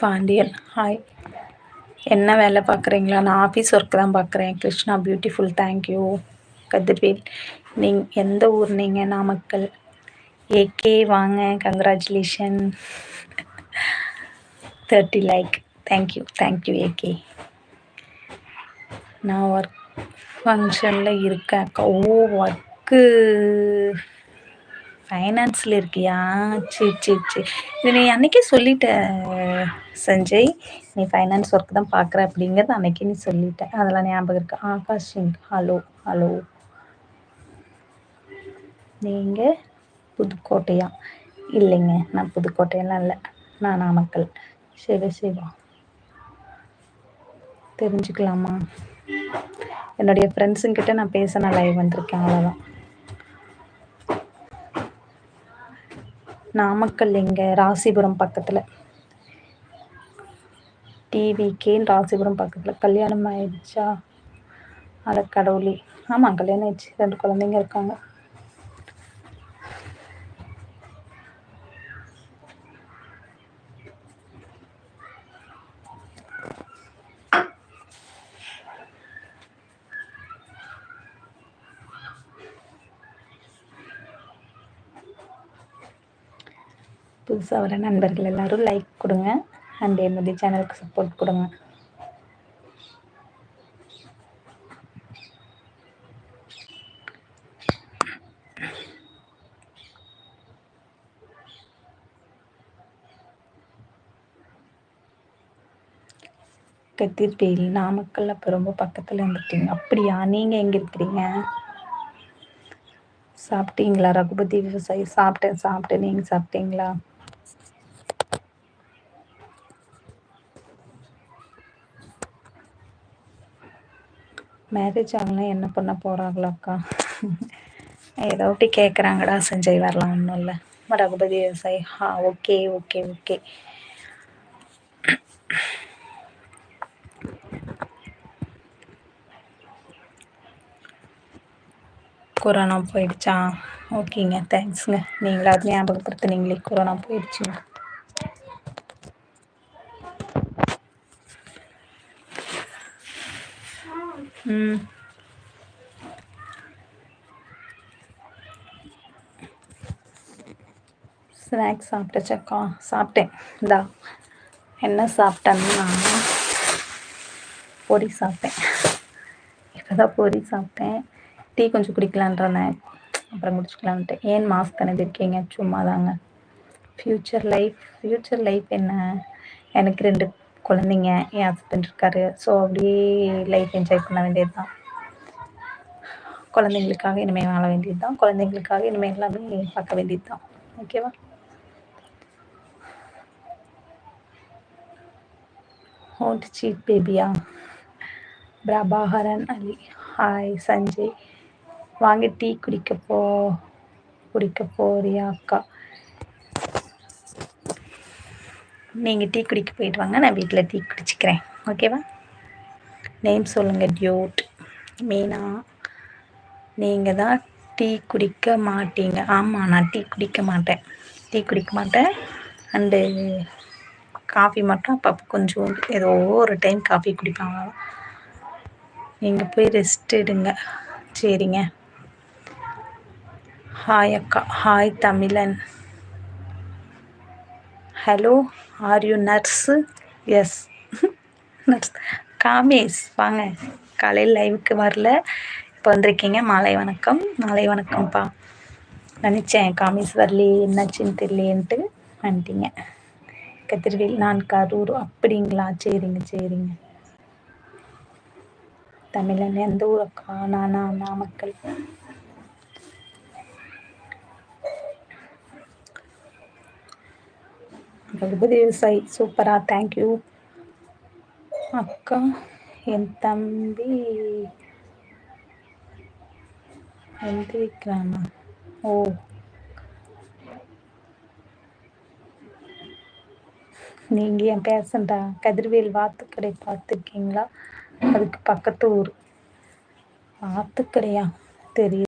Pandian. Hi என்ன வேலை பார்க்குறீங்களா? நான் ஆஃபீஸ் ஒர்க் தான் பார்க்குறேன். கிருஷ்ணா பியூட்டிஃபுல் தேங்க்யூ கதிர்வேல் நீங் எந்த ஊர் நீங்கள் நாமக்கல். ஏகே வாங்க. Congratulation thirty like thank you thank you okay நான் ஒர்க் ஃபங்க்ஷனில் இருக்கேன் அக்கா. ஓ ஒர்க்கு ஃபைனான்ஸில் இருக்கியா? சரி சரி சரி. இது நீ அன்றைக்கே சொல்லிட்ட சஞ்சய். நீ ஃபைனான்ஸ் ஒர்க் தான் பார்க்குற அப்படிங்கிறது அன்றைக்கே நீ சொல்லிட்ட. அதெல்லாம் ஞாபகம் இருக்கு. ஆகாஷ் சிங் ஹலோ ஹலோ நீங்கள் புதுக்கோட்டையா? இல்லைங்க நான் புதுக்கோட்டையெல்லாம் இல்லை. நான் நாமக்கல். சரி சிவா. தெரிஞ்சுக்கலாமா? என்னுடைய ஃப்ரெண்ட்ஸுங்கிட்ட நான் பேச நான் லைவ் வந்திருக்கேன் அவ்வளோதான் நாமக்கல் எங்கே? ராசிபுரம் பக்கத்தில். டிவிகேன்னு ராசிபுரம் பக்கத்தில். கல்யாணம் ஆயிடுச்சா? அட கடவுளே. ஆமாம் கல்யாணம் ஆயிடுச்சு. ரெண்டு குழந்தைங்க இருக்காங்க. புதுசாக வர நண்பர்கள் எல்லாரும் லைக் கொடுங்க. அண்ட் என்னுடைய சேனலுக்கு சப்போர்ட் கொடுங்க. கத்திர்பேல் நாமக்கல் அப்போ ரொம்ப பக்கத்தில் இருந்துட்டீங்க. அப்படியா? நீங்கள் எங்கே இருக்கிறீங்க? சாப்பிட்டீங்களா? ரகுபதி விவசாயி? சாப்பிட்டேன் சாப்பிட்டேன். நீங்கள் சாப்பிட்டீங்களா? மேரேஜ் ஆகலாம் என்ன பண்ண போகிறாங்களாக்கா ஏதோ ஒட்டி கேட்குறாங்கடா செஞ்சை வரலாம் ஒன்றும் இல்லை. ரகுபதி விவசாயி. ஹா ஓகே ஓகே ஓகே கொரோனா போயிடுச்சா? ஓகேங்க தேங்க்ஸுங்க நீங்களாவது ஞாபகப்படுத்துனீங்களே கொரோனா போயிடுச்சுங்க ம். ஸ்நாக்ஸ் சாப்பிட்டச்சக்கா. சாப்பிட்டேன். இந்தா என்ன சாப்பிட்டேன்னா பொரி சாப்பிட்டேன். இப்போ தான் பொரி சாப்பிட்டேன். டீ கொஞ்சம் குடிக்கலான்றேன். அப்புறம் குடிச்சிக்கலான்ட்டு. ஏன் மாஸ்க் அனுப்பியிருக்கீங்க சும்மா தாங்க ஃப்யூச்சர் லைஃப் ஃப்யூச்சர் லைஃப் என்ன? எனக்கு ரெண்டு குழந்தைங்க என் ஹஸ்பண்ட் இருக்காரு. ஸோ அப்படியே லைஃப் என்ஜாய் பண்ண வேண்டியது தான் குழந்தைங்களுக்காக இனிமேல் வாழ வேண்டியது தான் குழந்தைங்களுக்காக இனிமேல் எல்லாமே பார்க்க வேண்டியது தான் ஓகேவா ஹோட் சீட் பேபியா பிரபாகரன் அலி ஹாய் சஞ்சய். வாங்க டீ குடிக்க போ குடிக்க போறியா அக்கா. நீங்கள் டீ குடிக்க போயிட்டு வாங்க நான் வீட்டில் டீ குடிச்சிக்கிறேன். ஓகேவா நேம் சொல்லுங்கள் டியூட் மீனா. நீங்கள் தான் டீ குடிக்க மாட்டீங்க. ஆமாம் நான் டீ குடிக்க மாட்டேன். டீ குடிக்க மாட்டேன். அண்டு காஃபி மட்டும் அப்பப்போ கொஞ்சம் ஏதோ ஒரு டைம் காஃபி குடிப்பாங்க. நீங்கள் போய் ரெஸ்ட் எடுங்க. சரிங்க. ஹாய் அக்கா. ஹாய் தமிழன். Hello are you nurse yes nurse Kamesh வாங்க. காலையில் லைவுக்கு வரல. இப்போ வந்திருக்கீங்க. மாலை வணக்கம். மாலை வணக்கம்ப்பா. நினச்சேன் காமேஷ் வரலையே என்னாச்சுன்னு தெரியலேன்ட்டு வந்துட்டீங்க. கத்திரிவேல் நான் கரூர். அப்படிங்களா? சரிங்க சரிங்க. தமிழன் எந்த ஊரக்கா? நானா நாமக்கல். ரகுபதி விவசாயி சூப்பரா தேங்க்யூ அக்கா என் தம்பி எந்திரிக்கிறானா? ஓ. நீங்கள் என் பேசண்டா? கதிர்வேல் வாத்துக்கடை பார்த்துருக்கீங்களா? அதுக்கு பக்கத்து ஊர். வாத்துக்கடையா? தெரியும்